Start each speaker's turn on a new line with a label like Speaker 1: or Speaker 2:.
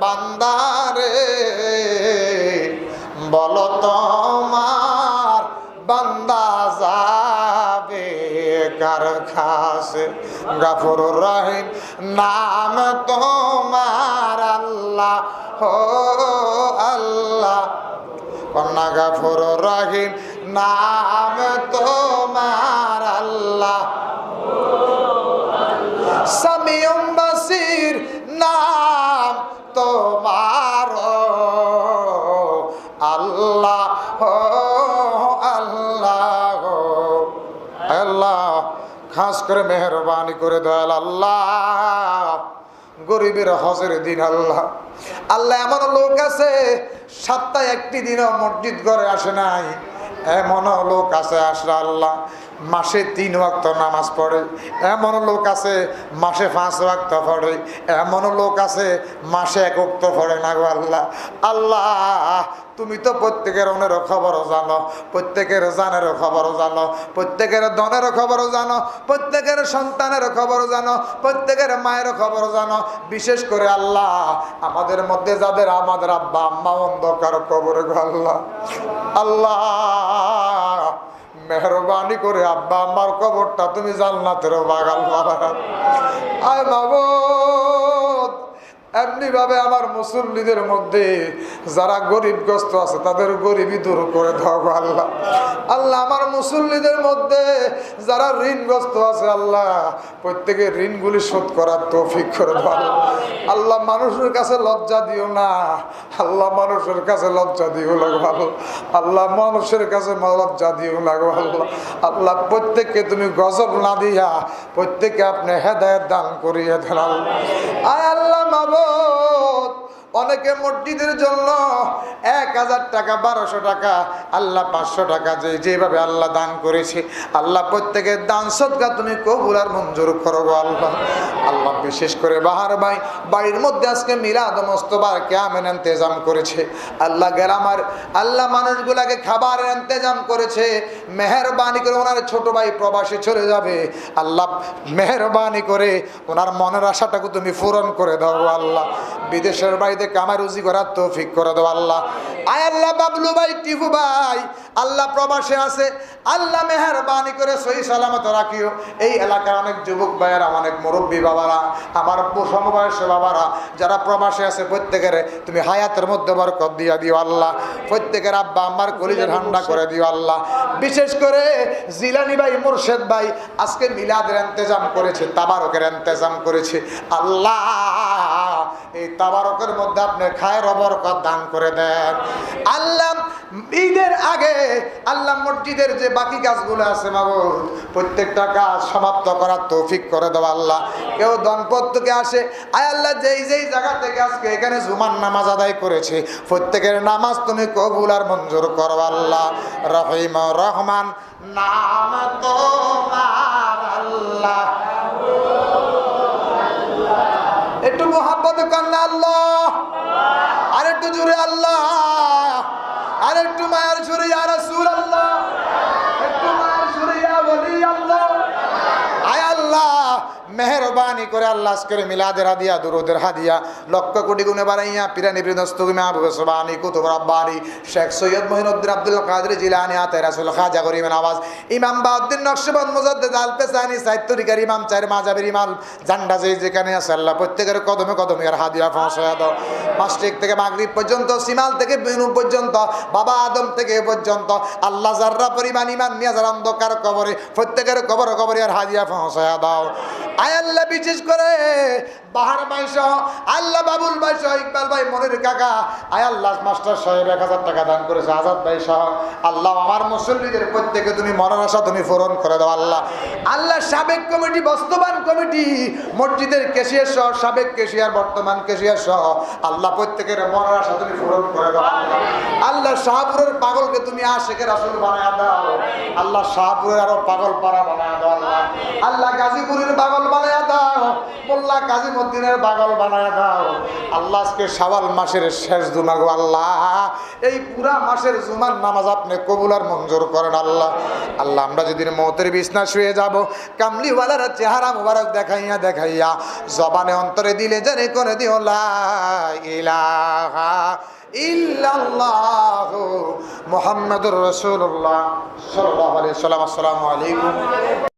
Speaker 1: বান্দারে, বলো তোমার বান্দা যাবে কার খাসে গাফুর রহিম, নাম তোমার আল্লাহ হো আল্লাহ। কন্যা গাফুর রহিম, নাম তোমার আল্লাহ। সামিউম আল্লাহ আল্লাহ আল্লাহ। খাস করে মেহরবানি করে দয়াল আল্লাহ। গরিবের হজের দিন আল্লাহ। আল্লাহ এমন লোক আছে সাতটা একটি দিনও মসজিদ ঘরে আসে নাই। এমনও লোক আছে আসলে আল্লাহ। মাসে তিন ওয়াক্ত নামাজ পড়ে। এমন লোক আছে, মাসে পাঁচ ওয়াক্ত পড়ে। এমন লোক আছে, মাসে এক ওক্ত পড়ে না গো আল্লাহ। আল্লাহ, তুমি তো প্রত্যেকের অনেরও খবরও জানো, প্রত্যেকের জানেরও খবরও জানো, প্রত্যেকের দনেরও খবরও জানো, প্রত্যেকের সন্তানের খবরও জানো, প্রত্যেকের মায়ের খবরও জানো। বিশেষ করে আল্লাহ, আমাদের মধ্যে যাদের আমাদের আব্বা আম্মা অন্ধকার কবরে গো আল্লাহ। আল্লাহ মেহরবানি করে আব্বা আমার কবরটা তুমি জান্নাতেরও বাগাল বাবা আয় বাবুদ এমনি ভাবে আমার মুসল্লিদের মধ্যে যারা গরিবগ্রস্ত আছে, তাদের গরিবই দূর করে দাও আল্লাহ। আল্লাহ, আমার মুসল্লিদের মধ্যে যারা ঋণগ্রস্ত আছে, আল্লাহ, প্রত্যেকের ঋণগুলি শোধ করার তৌফিক করে দাও। আল্লাহ, মানুষের কাছে লজ্জা দিও না। আল্লাহ, মানুষের কাছে লজ্জা দিও লাগো ভালো আল্লাহ। মানুষের কাছে লজ্জা দিও লাগো আল্লাহ। আল্লাহ, প্রত্যেককে তুমি গজব না দিয়া, প্রত্যেককে আপনি হেদায়ত দান করিয়ে দেন আল্লাহ। আয় আল্লাহ মাবুদ। অনেকে মসজিদের জন্য এক হাজার টাকা, বারোশো টাকা, আল্লাহ পাঁচশো টাকা যে যেভাবে আল্লাহ দান করেছে। আল্লাহ প্রত্যেকের দান সদকা তুমি কবুল আর মঞ্জুর করো আল্লাহ। আল্লাহ বিশেষ করে বাহার ভাই, বাড়ির মধ্যে আজকে মিলাদ মস্তবার কেমন ইন্তজাম করেছে। আল্লাহ গ্রামার আল্লাহ মানুষগুলাকে খাবারের ইন্তজাম করেছে। মেহরবানি করে ওনার ছোট ভাই প্রবাসে চলে যাবে। আল্লাহ মেহরবানি করে ওনার মনের আশাটাকে তুমি পূরণ করে দাও আল্লাহ। বিদেশের বাড়িতে কামাই রুজি করার তৌফিক করে দাও আল্লাহ। আয় আল্লাহ বাবলু ভাই টিফু ভাই, আল্লাহ প্রবাসে আছে। আল্লাহ মেহরবানি করে সহি সালামত রাখিও। এই এলাকার অনেক যুবক ভাইয়েরা, অনেক মুরব্বী বাবারা, আমার সমবয়সী বাবারা, যারা প্রবাসে আছে, প্রত্যেকের তুমি হায়াতের মধ্যে বরকত দিয়া দিও আল্লাহ। প্রত্যেকের আব্বা, আম্মার কলিজের ঠান্ডা করে দিও আল্লাহ। বিশেষ করে জিলানি ভাই, মুর্শেদ ভাই, আজকে মিলাদের ইন্তজাম করেছে, তাবারকের ইন্তজাম করেছে। আল্লাহ এই তাবারকের মধ্যে আপনি খায়ের বরকত দান করে দেন। আল্লাহ, ঈদের আগে আল্লাহ মসজিদের যে বাকি কাজগুলো আছে মাবুদ, প্রত্যেকটা কাজ সমাপ্ত করার তৌফিক করে দেওয়া আল্লাহ। কেউ দনপদ থেকে আসে, আয় আল্লাহ, যেই যেই জায়গা থেকে আজকে এখানে জুমার নামাজ আদায় করেছে, প্রত্যেকের নামাজ তুমি কবুল আর মঞ্জুর করো আল্লাহ। রহিম রহমান, নাম তোমার আল্লাহ। আরেকটু জুড়ে আল্লাহ। আরেকটু মায়ের সুরে ইয়া রাসূল আল্লাহ একটু মায়ের সুরে ইয়া ওলি আল্লাহ আয় আল্লাহ মেহরবানি করে আল্লাহ আজকের মিলাদের হাদিয়া, দুরুদের হাদিয়া, লক্ষ কোটি গুণে বাড়াইয়া পিরানি বৃন্দস্তুমি আবু সুবানি কুতুব রাব্বানি শেখ সৈয়দ মহিনুদ্দিন আব্দুল কাদের জিলানি আতে রাসূল খাজা করিম নওয়াজ ইমাম বাউদ্দিন নকশবন্দ মুজাদ্দিদ আল পেসানি সাহিত্য তরিকার ইমাম চার মাজাবের ইমাম জান্ডা যে যেখানে আছে আল্লাহ প্রত্যেকের কদমে কদমে আর হাদিয়া পৌঁছায় দাও। মাস্টিক থেকে মাগরিব পর্যন্ত, সিমাল থেকে বেনু পর্যন্ত, বাবা আদম থেকে পর্যন্ত, আল্লাহ জাররা পরিমাণ ইমান নিয়ে অন্ধকার কবরে, প্রত্যেকের কবর কবরে আর হাদিয়া পৌঁছায় দাও। আয় আল্লাহ বিশেষ করে, বাহার ভাই সহ আল্লাহ বাবুল ভাই ইকবাল ভাই, মনির কাকা আয় মাস্টার সাহেব এক হাজার টাকা দান করেছে, আজাদ ভাই সহ আল্লাহ আমার মুসল্লিদের প্রত্যেকে তুমি মনের আশা তুমি পূরণ করে দাও, আল্লাহ। আল্লাহ সাবেক কমিটি বাস্তবায়ন কমিটি, মসজিদের কেশিয়ার সহ, সাবেক কেশিয়ার, বর্তমান কেশিয়ার সহ, আল্লাহ প্রত্যেকের মনের আশা তুমি পূরণ করে দাও। আল্লাহ। শাহপুরের পাগলকে তুমি আশেখের আসল বানায় দাও, আল্লাহ শাহপুরের আরও পাগল পাড়া বানায় দাও, আল্লাহ। আল্লাহ গাজীপুরের পাগল বানায় দাও, মোল্লা কাজীমুদ্দিনের পাগল বানায় দাও। আল্লাহ আজকে শাওয়াল মাসের শেষ জুমা গো আল্লাহ। এই পুরা মাসের জুমার নামাজ আপনি কবুল আর মঞ্জুর করেন আল্লাহ। আল্লাহ, আমরা যেদিন মতের বিছনা শুয়ে যাব, কামলিওয়ালার চেহারা মুবারক দেখাইয়া দেখাইয়া জবানে অন্তরে দিলে জানে করে দিও, লা ইলাহা ইল্লাল্লাহ মুহাম্মাদুর রাসূলুল্লাহ আসসালামু আলাইকুম।